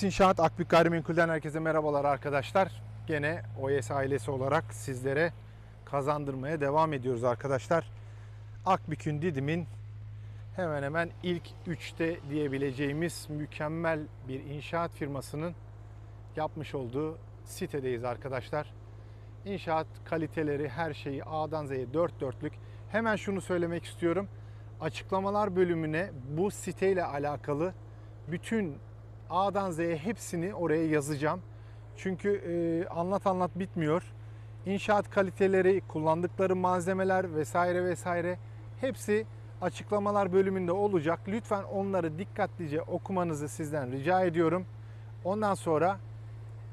OYS İnşaat Akbük Gayrimenkul'den herkese merhabalar arkadaşlar. Gene OYS ailesi olarak sizlere kazandırmaya devam ediyoruz arkadaşlar. Akbük'ün Didim'in hemen hemen ilk 3'te diyebileceğimiz mükemmel bir inşaat firmasının yapmış olduğu sitedeyiz arkadaşlar. İnşaat kaliteleri her şeyi A'dan Z'ye dört dörtlük. Hemen şunu söylemek istiyorum. Açıklamalar bölümüne bu siteyle alakalı bütün A'dan Z'ye hepsini oraya yazacağım. Çünkü e, anlat anlat bitmiyor. İnşaat kaliteleri, kullandıkları malzemeler vesaire vesaire hepsi açıklamalar bölümünde olacak. Lütfen onları dikkatlice okumanızı sizden rica ediyorum. Ondan sonra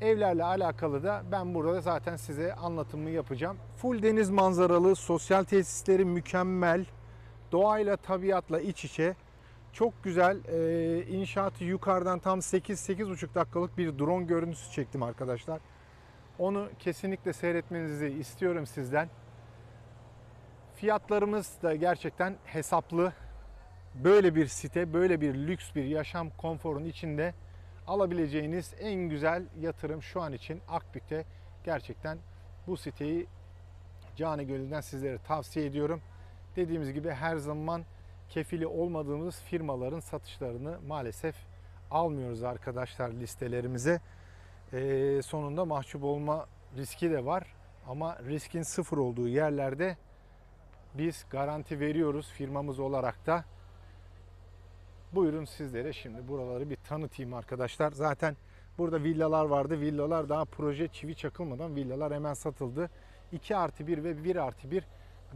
evlerle alakalı da ben burada zaten size anlatımını yapacağım. Full deniz manzaralı, sosyal tesisleri mükemmel, doğayla, tabiatla iç içe. Çok güzel e, inşaatı yukarıdan tam 8-8,5 dakikalık bir drone görüntüsü çektim arkadaşlar. Onu kesinlikle seyretmenizi istiyorum sizden. Fiyatlarımız da gerçekten hesaplı. Böyle bir site, böyle bir lüks bir yaşam konforunun içinde alabileceğiniz en güzel yatırım şu an için Akbük'te. Gerçekten bu siteyi canı gönülden sizlere tavsiye ediyorum. Dediğimiz gibi her zaman kefili olmadığımız firmaların satışlarını maalesef almıyoruz arkadaşlar listelerimize. Ee, sonunda mahcup olma riski de var. Ama riskin sıfır olduğu yerlerde biz garanti veriyoruz firmamız olarak da. Buyurun sizlere şimdi buraları bir tanıtayım arkadaşlar. Zaten burada villalar vardı. Villalar daha proje çivi çakılmadan villalar hemen satıldı. 2 artı 1 ve 1 artı 1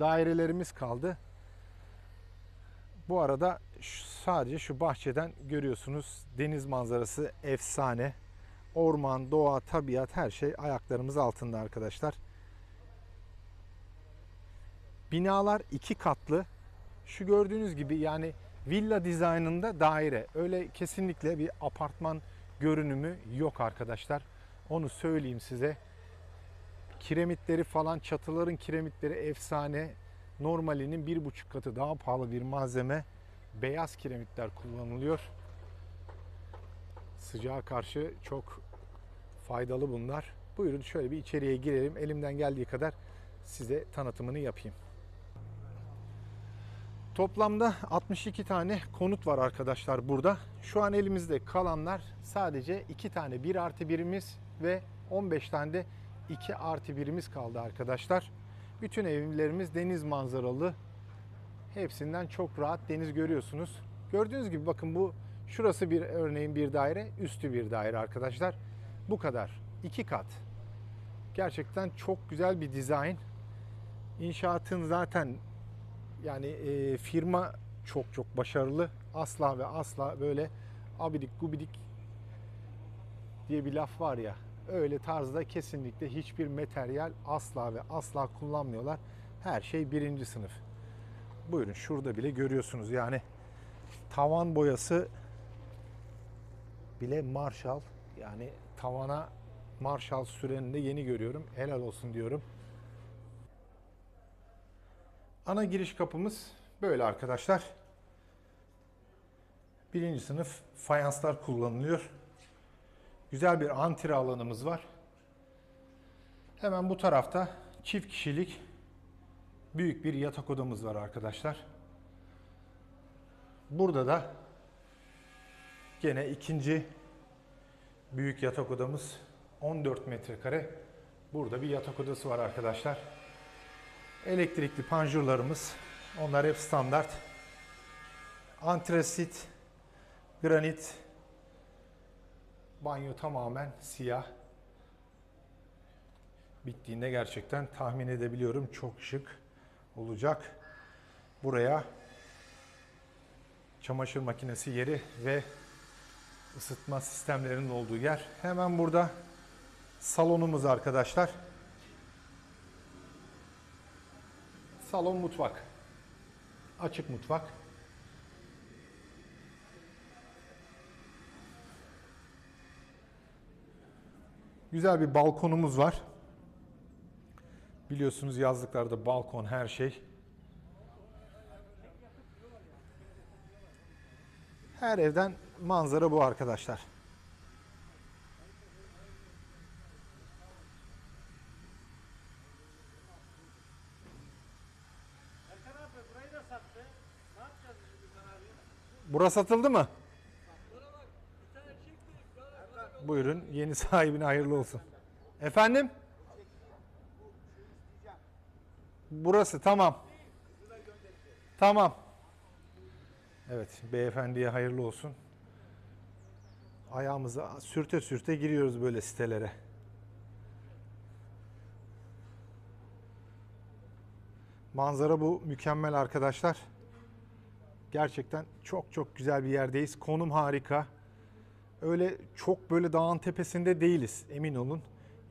dairelerimiz kaldı. Bu arada sadece şu bahçeden görüyorsunuz deniz manzarası efsane. Orman, doğa, tabiat her şey ayaklarımız altında arkadaşlar. Binalar iki katlı. Şu gördüğünüz gibi yani villa dizaynında daire. Öyle kesinlikle bir apartman görünümü yok arkadaşlar. Onu söyleyeyim size. Kiremitleri falan çatıların kiremitleri efsane. Normalinin bir buçuk katı daha pahalı bir malzeme. Beyaz kiremitler kullanılıyor. Sıcağa karşı çok faydalı bunlar. Buyurun şöyle bir içeriye girelim. Elimden geldiği kadar size tanıtımını yapayım. Toplamda 62 tane konut var arkadaşlar burada. Şu an elimizde kalanlar sadece 2 tane 1 artı 1'imiz ve 15 tane de 2 artı 1'imiz kaldı arkadaşlar. Bütün evlerimiz deniz manzaralı. Hepsinden çok rahat deniz görüyorsunuz. Gördüğünüz gibi bakın bu şurası bir örneğin bir daire, üstü bir daire arkadaşlar. Bu kadar. 2 kat. Gerçekten çok güzel bir dizayn. İnşaatın zaten yani e, firma çok çok başarılı. Asla ve asla böyle abidik gubidik diye bir laf var ya. Öyle tarzda kesinlikle hiçbir materyal asla ve asla kullanmıyorlar. Her şey birinci sınıf. Buyurun şurada bile görüyorsunuz yani tavan boyası bile Marshall yani tavana Marshall sürenini de yeni görüyorum. Helal olsun diyorum. Ana giriş kapımız böyle arkadaşlar. Birinci sınıf fayanslar kullanılıyor. Güzel bir antre alanımız var. Hemen bu tarafta çift kişilik büyük bir yatak odamız var arkadaşlar. Burada da gene ikinci büyük yatak odamız 14 metrekare. Burada bir yatak odası var arkadaşlar. Elektrikli panjurlarımız. Onlar hep standart. Antresit, granit, banyo tamamen siyah. Bittiğinde gerçekten tahmin edebiliyorum çok şık olacak. Buraya çamaşır makinesi yeri ve ısıtma sistemlerinin olduğu yer. Hemen burada salonumuz arkadaşlar. Salon mutfak. Açık mutfak. Güzel bir balkonumuz var. Biliyorsunuz yazlıklarda balkon her şey. Her evden manzara bu arkadaşlar. Burası satıldı mı? Buyurun yeni sahibine hayırlı olsun. Efendim? Burası tamam. Tamam. Evet beyefendiye hayırlı olsun. Ayağımızı sürte sürte giriyoruz böyle sitelere. Manzara bu mükemmel arkadaşlar. Gerçekten çok çok güzel bir yerdeyiz. Konum harika. Öyle çok böyle dağın tepesinde değiliz emin olun.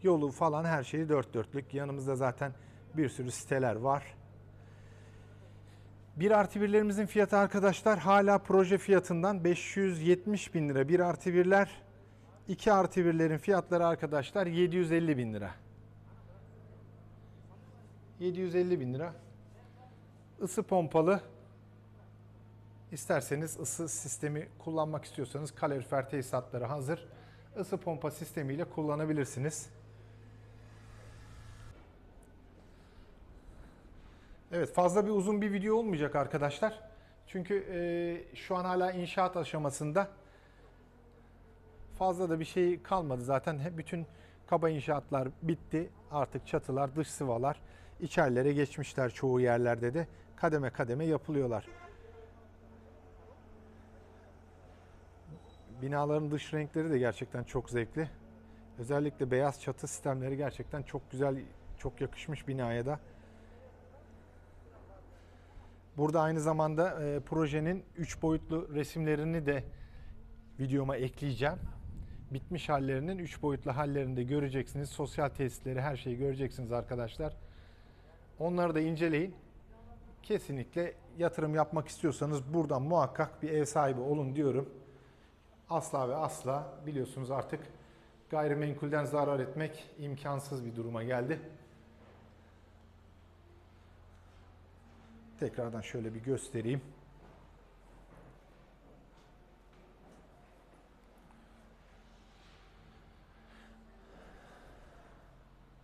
Yolu falan her şeyi dört dörtlük. Yanımızda zaten bir sürü siteler var. 1 artı birlerimizin fiyatı arkadaşlar hala proje fiyatından 570 bin lira 1 artı birler. 2 artı birlerin fiyatları arkadaşlar 750 bin lira. 750 bin lira. Isı pompalı. İsterseniz ısı sistemi kullanmak istiyorsanız kalorifer tesisatları hazır. Isı pompa sistemiyle kullanabilirsiniz. Evet fazla bir uzun bir video olmayacak arkadaşlar. Çünkü e, şu an hala inşaat aşamasında. Fazla da bir şey kalmadı zaten. Bütün kaba inşaatlar bitti. Artık çatılar, dış sıvalar içerilere geçmişler çoğu yerlerde de. Kademe kademe yapılıyorlar. Binaların dış renkleri de gerçekten çok zevkli. Özellikle beyaz çatı sistemleri gerçekten çok güzel, çok yakışmış binaya da. Burada aynı zamanda e, projenin 3 boyutlu resimlerini de videoma ekleyeceğim. Bitmiş hallerinin 3 boyutlu hallerini de göreceksiniz. Sosyal tesisleri her şeyi göreceksiniz arkadaşlar. Onları da inceleyin. Kesinlikle yatırım yapmak istiyorsanız buradan muhakkak bir ev sahibi olun diyorum. Asla ve asla biliyorsunuz artık gayrimenkulden zarar etmek imkansız bir duruma geldi. Tekrardan şöyle bir göstereyim.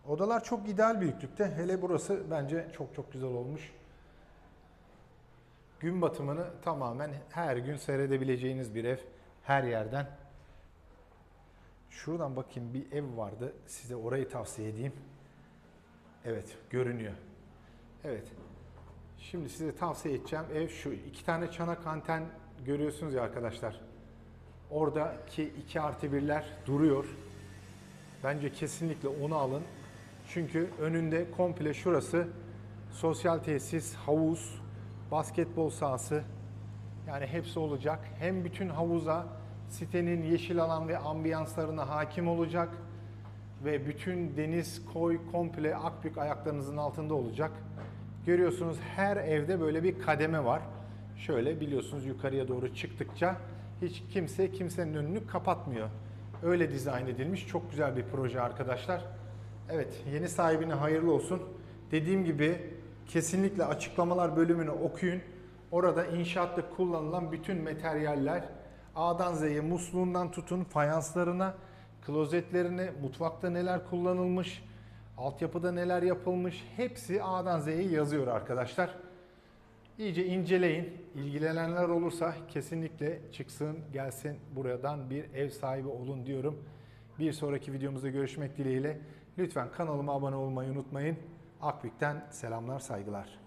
Odalar çok ideal büyüklükte. Hele burası bence çok çok güzel olmuş. Gün batımını tamamen her gün seyredebileceğiniz bir ev. Her yerden. Şuradan bakayım bir ev vardı. Size orayı tavsiye edeyim. Evet görünüyor. Evet. Şimdi size tavsiye edeceğim ev şu. iki tane çanak anten görüyorsunuz ya arkadaşlar. Oradaki 2 artı birler duruyor. Bence kesinlikle onu alın. Çünkü önünde komple şurası sosyal tesis, havuz, basketbol sahası. Yani hepsi olacak. Hem bütün havuza sitenin yeşil alan ve ambiyanslarına hakim olacak. Ve bütün deniz, koy komple akbük ayaklarınızın altında olacak. Görüyorsunuz her evde böyle bir kademe var. Şöyle biliyorsunuz yukarıya doğru çıktıkça hiç kimse kimsenin önünü kapatmıyor. Öyle dizayn edilmiş çok güzel bir proje arkadaşlar. Evet yeni sahibine hayırlı olsun. Dediğim gibi kesinlikle açıklamalar bölümünü okuyun. Orada inşaatta kullanılan bütün materyaller A'dan Z'ye musluğundan tutun fayanslarına, klozetlerine, mutfakta neler kullanılmış, altyapıda neler yapılmış hepsi A'dan Z'ye yazıyor arkadaşlar. İyice inceleyin. İlgilenenler olursa kesinlikle çıksın, gelsin buradan bir ev sahibi olun diyorum. Bir sonraki videomuzda görüşmek dileğiyle. Lütfen kanalıma abone olmayı unutmayın. Akbük'ten selamlar, saygılar.